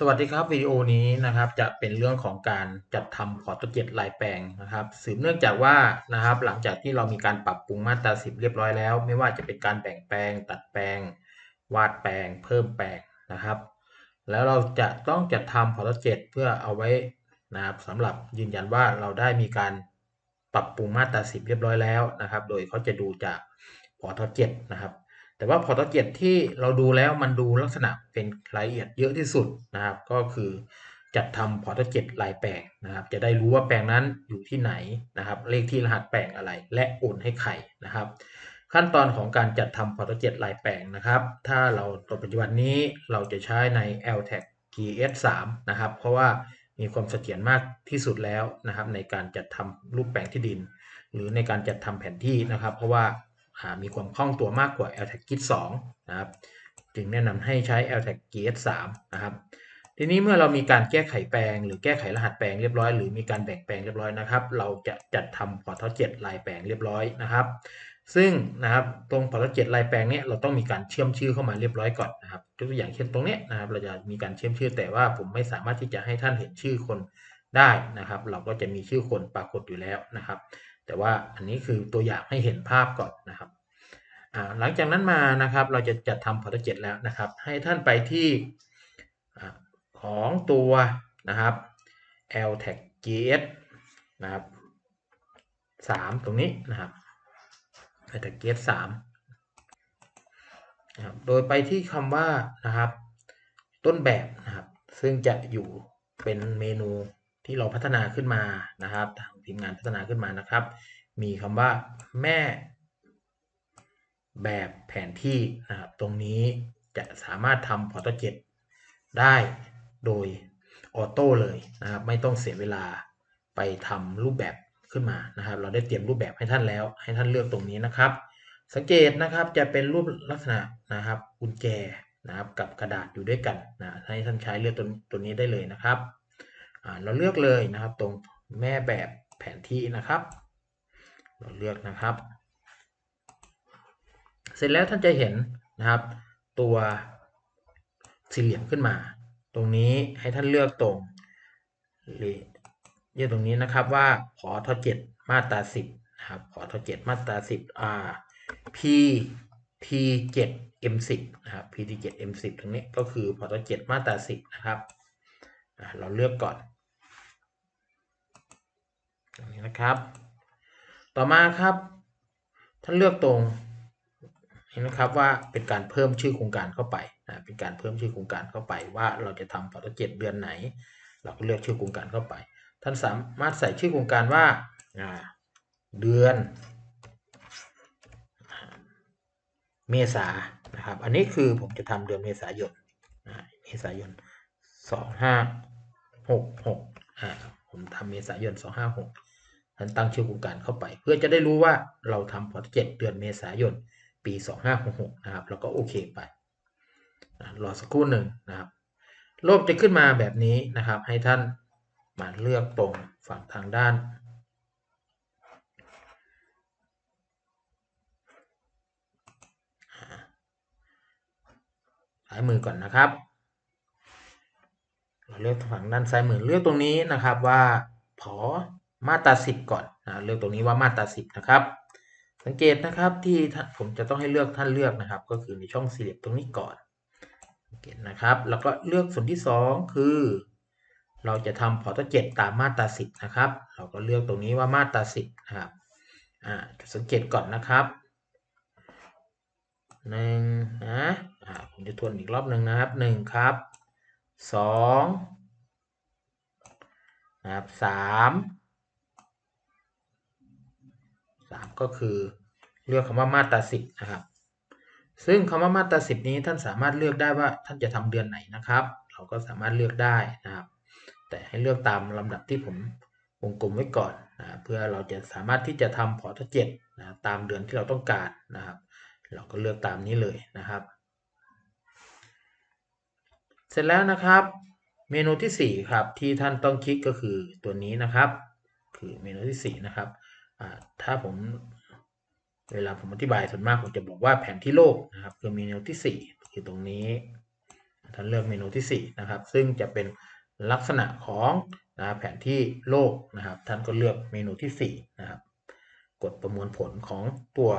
สวัสดีครับวิดีโอนี้นะครับจะเป็นเรื่องของการจัดทำพอร์ตเจ็ตลายแปลงนะครับสืบเนื่องจากว่านะครับหลังจากที่เรามีการปรับปรุงมาตรา10 เรียบร้อยแล้ว ไม่ว่าจะเป็นการแบ่งแปลง ตัดแปลง วาดแปลง เพิ่มแปลงนะครับ แล้วเราจะต้องจัดทำพอร์ตเจ็ตเพื่อเอาไว้นะครับสำหรับยืนยันว่าเราได้มีการปรับปรุงมาตรา10 เรียบร้อยแล้วนะครับ โดยเขาจะดูจากพอร์ตเจ็ตนะครับ แต่ว่าพอร์ตเจ็ตที่เราดูแล้วมันดูลักษณะเป็นรายละเอียดเยอะที่สุดนะครับ ก็คือจัดทำพอร์ตเจ็ตลายแปลงนะครับ จะได้รู้ว่าแปลงนั้นอยู่ที่ไหนนะครับ เลขที่รหัสแปลงอะไร และโอนให้ใครนะครับ ขั้นตอนของการจัดทำพอร์ตเจ็ตลายแปลงนะครับ ถ้าเราตัวปัจจุบันนี้เราจะใช้ใน LTAG GS3 นะครับ เพราะว่ามีความเสถียรมากที่สุดแล้วนะครับ ในการจัดทำรูปแปลงที่ดิน หรือในการจัดทำแผนที่นะครับ เพราะว่า มีความคล่องตัวมากกว่า LTAG Git 2นะครับ จึงแนะนำให้ใช้ LTAG Git 3นะครับ ทีนี้เมื่อเรามีการแก้ไขแปลง หรือแก้ไขรหัสแปลงเรียบร้อย หรือมีการแบ่งแปลงเรียบร้อยนะครับ เราจะจัดทำพอร์ทัล7ลายแปลงเรียบร้อยนะครับซึ่งนะครับตรงพอร์ทัล7ลายแปลงเนี้ยเราต้องมีการเชื่อมชื่อเข้ามาเรียบร้อยก่อนนะครับตัวอย่างเช่นตรงเนี้ยนะครับ เราจะมีการเชื่อมชื่อแต่ว่าผมไม่สามารถที่จะให้ท่านเห็นชื่อคนได้นะครับ เราก็จะมีชื่อคนปรากฏอยู่แล้วนะครับ แต่ว่าอันนี้คือตัวอย่างให้เห็นภาพก่อนนะครับหลังจากนั้นมานะครับเราจะจัดทำพอร์ตเจ็แล้วนะครับ ให้ท่านไปที่ของตัวนะครับ l tag gs นะครับ3ตรงนี้นะครับ l tag gs 3นะครับโดยไปที่คำว่านะครับ ต้นแบบนะครับ ซึ่งจะอยู่เป็นเมนูที่เราพัฒนาขึ้นมานะครับทาง ทีมงานพัฒนาขึ้นมานะครับ มีคำว่าแม่แบบแผนที่นะครับ ตรงนี้จะสามารถทำพอร์ตเจ็ตได้โดยออโต้เลยนะครับ ไม่ต้องเสียเวลาไปทำรูปแบบขึ้นมานะครับ เราได้เตรียมรูปแบบให้ท่านแล้ว ให้ท่านเลือกตรงนี้นะครับ สังเกตนะครับจะเป็นรูปลักษณะนะครับกุญแจนะครับกับกระดาษอยู่ด้วยกันนะให้ท่านใช้เลือกตัวตัวนี้ได้เลยนะครับเราเลือกเลยนะครับตรงแม่แบบ แผนที่นะครับ เราเลือกนะครับ เสร็จแล้วท่านจะเห็นนะครับ ตัวสี่เหลี่ยมขึ้นมา ตรงนี้ให้ท่านเลือกตรงเลือกตรงนี้นะครับว่าขอทเจ็ดมาตราสิบนะครับขอทเจ็ดมาตราสิบ R P T 7 M 10นะครับ P T 7 M 10ตรงนี้ก็คือพอทเจ็ดมาตราสิบนะครับเราเลือกก่อน นะครับ ต่อมาครับท่านเลือกตรงเห็นไหมครับว่าเป็นการเพิ่มชื่อโครงการเข้าไปนะเป็นการเพิ่มชื่อโครงการเข้าไปว่าเราจะทำพอร์ตเจ็ดเดือนไหน เราก็เลือกชื่อโครงการเข้าไป ท่านสามารถใส่ชื่อโครงการว่าเดือน เมษานะครับ อันนี้คือผมจะทำเดือนเมษายนเมษายนสองห้าหกหกผมทำเมษายนสองห้าหก ท่านตั้งชื่อโครงการเข้าไป เพื่อจะได้รู้ว่าเราทำพอร์ตเจ็ดเดือนเมษายน ปี 2566 นะครับ แล้วก็โอเคไปรอสักครู่หนึ่งนะครับโลกจะขึ้นมาแบบนี้นะครับ ให้ท่านมาเลือกตรงฝั่งทางด้าน ซ้ายมือก่อนนะครับ เราเลือกฝั่งด้านซ้ายมือเลือกตรงนี้นะครับว่าพอ มาตราสิบก่อนนะเลือกตรงนี้ว่ามาตราสิบนะครับ สังเกตนะครับที่ผมจะต้องให้เลือกท่านเลือกนะครับ ก็คือในช่องสี่เหลี่ยมตรงนี้ก่อนสังเกตนะครับ แล้วก็เลือกส่วนที่ 2 คือ เราจะทำพอร์ตเจ็ดตามมาตราสิบนะครับ เราก็เลือกตรงนี้ว่ามาตราสิบนะครับอ่าสังเกตก่อนนะครับหนึ่งนะอ่าผมจะทวนอีกรอบหนึ่งนะครับหนึ่งครับสองนะครับสาม3 ก็คือเลือกคำว่ามาตราสิบนะครับ ซึ่งคำว่ามาตราสิบนี้ท่านสามารถเลือกได้ว่าท่านจะทำเดือนไหนนะครับ เราก็สามารถเลือกได้นะครับ แต่ให้เลือกตามลำดับที่ผมวงกลมไว้ก่อนนะเพื่อเราจะสามารถที่จะทำพอร์ตเจ็ดนะตามเดือนที่เราต้องการนะครับ เราก็เลือกตามนี้เลยนะครับ เสร็จแล้วนะครับ เมนูที่ 4 ครับที่ท่านต้องคลิกก็คือตัวนี้นะครับ คือเมนูที่ 4 นะครับ ถ้าผมเวลาผมอธิบายส่วนมากผมจะบอกว่าแผนที่โลกนะครับคือเมนูที่ 4 คือตรงนี้ท่านเลือกเมนูที่ 4 นะครับ ซึ่งจะเป็นลักษณะของนะแผนที่โลกนะครับ ท่านก็เลือกเมนูที่ 4 นะครับ กดประมวลผลของตัว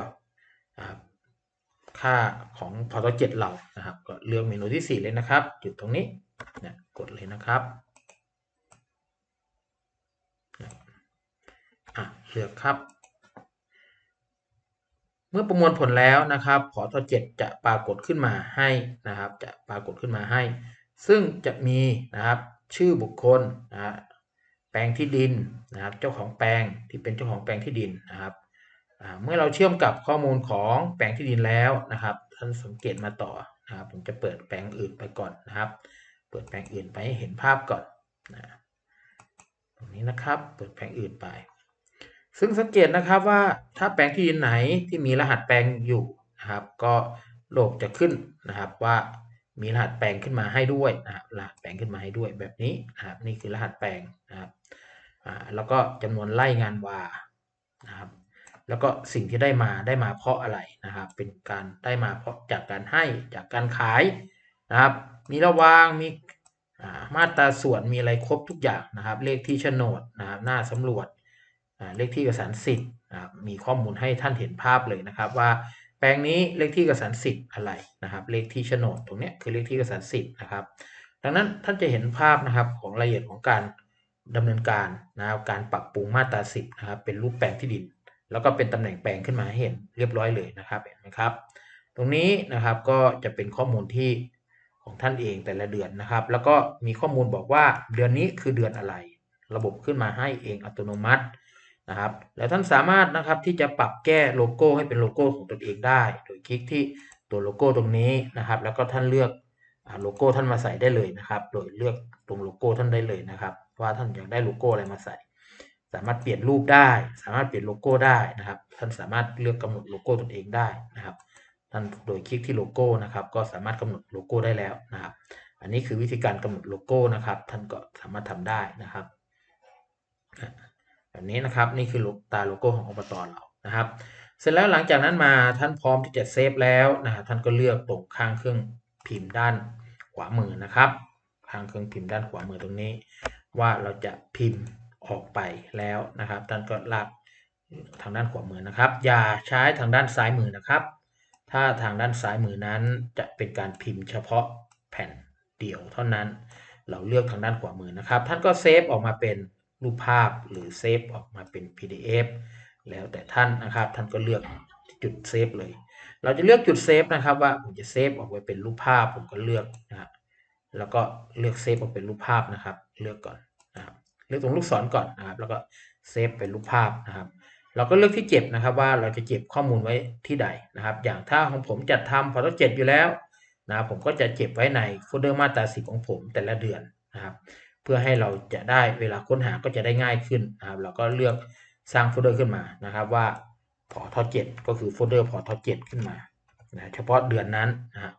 ค่าของพอตเจ็ดเรานะครับ ก็เลือกเมนูที่ 4 เลยนะครับ จุดตรงนี้นะกดเลยนะครับ อะเลือกครับ เมื่อประมวลผลแล้วนะครับพอร์ตเจ็ดจะปรากฏขึ้นมาให้นะครับ จะปรากฏขึ้นมาให้ ซึ่งจะมีนะครับชื่อบุคคลนะแปลงที่ดินนะครับ เจ้าของแปลงที่เป็นเจ้าของแปลงที่ดินนะครับเมื่อเราเชื่อมกับข้อมูลของแปลงที่ดินแล้วนะครับ ท่านสังเกตมาต่อนะครับ ผมจะเปิดแปลงอื่นไปก่อนนะครับ เปิดแปลงอื่นไปให้เห็นภาพก่อนนะตรงนี้นะครับ เปิดแปลงอื่นไป ซึ่งสังเกตนะครับว่าถ้าแปลงที่ดินไหนที่มีรหัสแปลงอยู่นะครับ ก็โลกจะขึ้นนะครับว่ามีรหัสแปลงขึ้นมาให้ด้วยนะครับรหัสแปลงขึ้นมาให้ด้วยแบบนี้นะครับนี่คือรหัสแปลงนะครับอ่าแล้วก็จำนวนไล่งานวานะครับแล้วก็สิ่งที่ได้มาได้มาเพราะอะไรนะครับ เป็นการได้มาเพราะจากการให้จากการขายนะครับ มีระวางมีมาตราส่วนมีอะไรครบทุกอย่างนะครับ เลขที่โฉนดนะครับหน้าสำรวจ เลขที่เอกสารสิทธิ์มีข้อมูลให้ท่านเห็นภาพเลยนะครับ ว่าแปลงนี้เลขที่เอกสารสิทธิ์อะไรนะครับ เลขที่โฉนดตรงนี้คือเลขที่เอกสารสิทธิ์นะครับ ดังนั้นท่านจะเห็นภาพนะครับของรายละเอียดของการดำเนินการนะครับการปรับปรุงมาตราสิบนะครับเป็นรูปแปลงที่ดิน แล้วก็เป็นตำแหน่งแปลงขึ้นมาให้เห็นเรียบร้อยเลยนะครับเห็นไหมครับ ตรงนี้นะครับก็จะเป็นข้อมูลที่ของท่านเองแต่ละเดือนนะครับ แล้วก็มีข้อมูลบอกว่าเดือนนี้คือเดือนอะไร ระบบขึ้นมาให้เองอัตโนมัติ นะครับ แล้วท่านสามารถนะครับที่จะปรับแก้โลโก้ให้เป็นโลโก้ของตนเองได้ โดยคลิกที่ตัวโลโก้ตรงนี้นะครับ แล้วก็ท่านเลือกโลโก้ท่านมาใส่ได้เลยนะครับ โดยเลือกตรงโลโก้ท่านได้เลยนะครับ ว่าท่านอยากได้โลโก้อะไรมาใส่ สามารถเปลี่ยนรูปได้ สามารถเปลี่ยนโลโก้ได้นะครับ ท่านสามารถเลือกกำหนดโลโก้ตนเองได้นะครับ ท่านโดยคลิกที่โลโก้นะครับ ก็สามารถกำหนดโลโก้ได้แล้วนะครับ อันนี้คือวิธีการกำหนดโลโก้นะครับ ท่านก็สามารถทำได้นะครับ แบบนี้นะครับนี่คือตาโลโก้ของอบตเรานะครับ เสร็จแล้วหลังจากนั้นมาท่านพร้อมที่จะเซฟแล้วนะครับท่านก็เลือกตรงข้างเครื่องพิมพ์ด้านขวามือนะครับข้างเครื่องพิมพ์ด้านขวามือตรงนี้ ว่าเราจะพิมพ์ออกไปแล้วนะครับ ท่านก็ลากทางด้านขวามือนะครับ อย่าใช้ทางด้านซ้ายมือนะครับ ถ้าทางด้านซ้ายมือนั้นจะเป็นการพิมพ์เฉพาะแผ่นเดียวเท่านั้น เราเลือกทางด้านขวามือนะครับ ท่านก็เซฟออกมาเป็น รูปภาพหรือเซฟออกมาเป็น PDF แล้วแต่ท่านนะครับท่านก็เลือกจุดเซฟเลย เราจะเลือกจุดเซฟนะครับว่าผมจะเซฟออกไปเป็นรูปภาพผมก็เลือกนะแล้วก็เลือกเซฟออกเป็นรูปภาพนะครับ เลือกก่อนนะครับเลือกตรงลูกศรก่อนนะครับแล้วก็เซฟเป็นรูปภาพนะครับเราก็เลือกที่เก็บนะครับว่าเราจะเก็บข้อมูลไว้ที่ใดนะครับ อย่างถ้าของผมจัดทำพอร์ตเจ็ดอยู่แล้วนะผมก็จะเก็บไว้ในโฟลเดอร์มาตราสิบของผมแต่ละเดือนนะครับ พื่อให้เราจะได้เวลาค้นหาก็จะได้ง่ายขึ้นนะครับเราก็เลือกสร้างโฟลเดอร์ขึ้นมานะครับว่าพอทอเจ็ดก็คือโฟลเดอร์พอทอเจ็ดขึ้นมานะเฉพาะเดือนนั้นนะครับ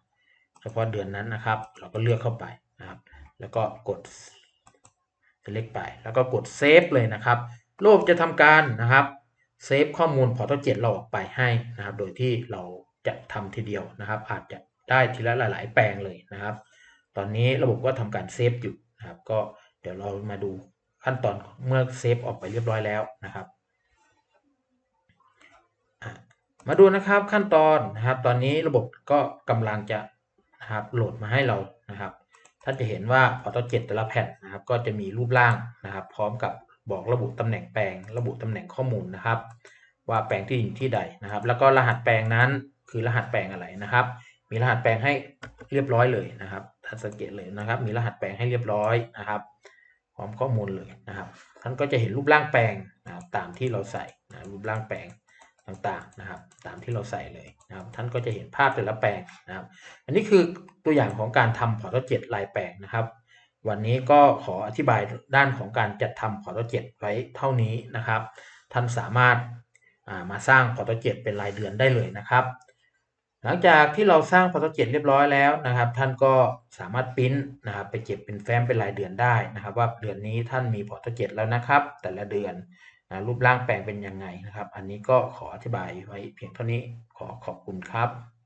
เฉพาะเดือนนั้นนะครับ เราก็เลือกเข้าไปนะครับ แล้วก็กดเล็กไป แล้วก็กดเซฟเลยนะครับโลกจะทำการนะครับเซฟข้อมูลพอร์ตเจ็ดเราออกไปให้นะครับ โดยที่เราจะทำทีเดียวนะครับ อาจจะได้ทีละหลาย ๆ แปลงเลยนะครับ ตอนนี้ระบบก็ทำการเซฟอยู่ นะครับ ก็เดี๋ยวเรามาดูขั้นตอนเมื่อเซฟออกไปเรียบร้อยแล้วนะครับมาดูนะครับขั้นตอนนะครับ ตอนนี้ระบบก็กำลังจะนะครับโหลดมาให้เรานะครับท่านจะเห็นว่าพอตเจ็ดแต่ละแผ่นนะครับ ก็จะมีรูปร่างนะครับ พร้อมกับบอกระบุตำแหน่งแปลง ระบุตำแหน่งข้อมูลนะครับ ว่าแปลงที่อยู่ที่ใดนะครับ แล้วก็รหัสแปลงนั้นคือรหัสแปลงอะไรนะครับ มีรหัสแปลงให้เรียบร้อยเลยนะครับ ท่านสังเกตเลยนะครับ มีรหัสแปลงให้เรียบร้อยนะครับพร้อมข้อมูลเลยนะครับท่านก็จะเห็นรูปร่างแปลงนะครับตามที่เราใส่นะรูปร่างแปลงต่างๆนะครับ ตามที่เราใส่เลยนะครับ ท่านก็จะเห็นภาพแต่ละแปลงนะครับ อันนี้คือตัวอย่างของการทำพอร์ตเจ็ดลายแปลงนะครับ วันนี้ก็ขออธิบายด้านของการจัดทำพอร์ตเจ็ดไว้เท่านี้นะครับ ท่านสามารถมาสร้างพอร์ตเจ็ดเป็นรายเดือนได้เลยนะครับ หลังจากที่เราสร้างพอร์ตเจ็ดเรียบร้อยแล้วนะครับ ท่านก็สามารถพิมพ์นะครับ ไปเก็บเป็นแฟ้มเป็นรายเดือนได้นะครับ ว่าเดือนนี้ท่านมีพอร์ตเจ็ดแล้วนะครับ แต่ละเดือนนะรูปร่างแปลงเป็นยังไงนะครับ อันนี้ก็ขออธิบายไว้เพียงเท่านี้ขอขอบคุณครับ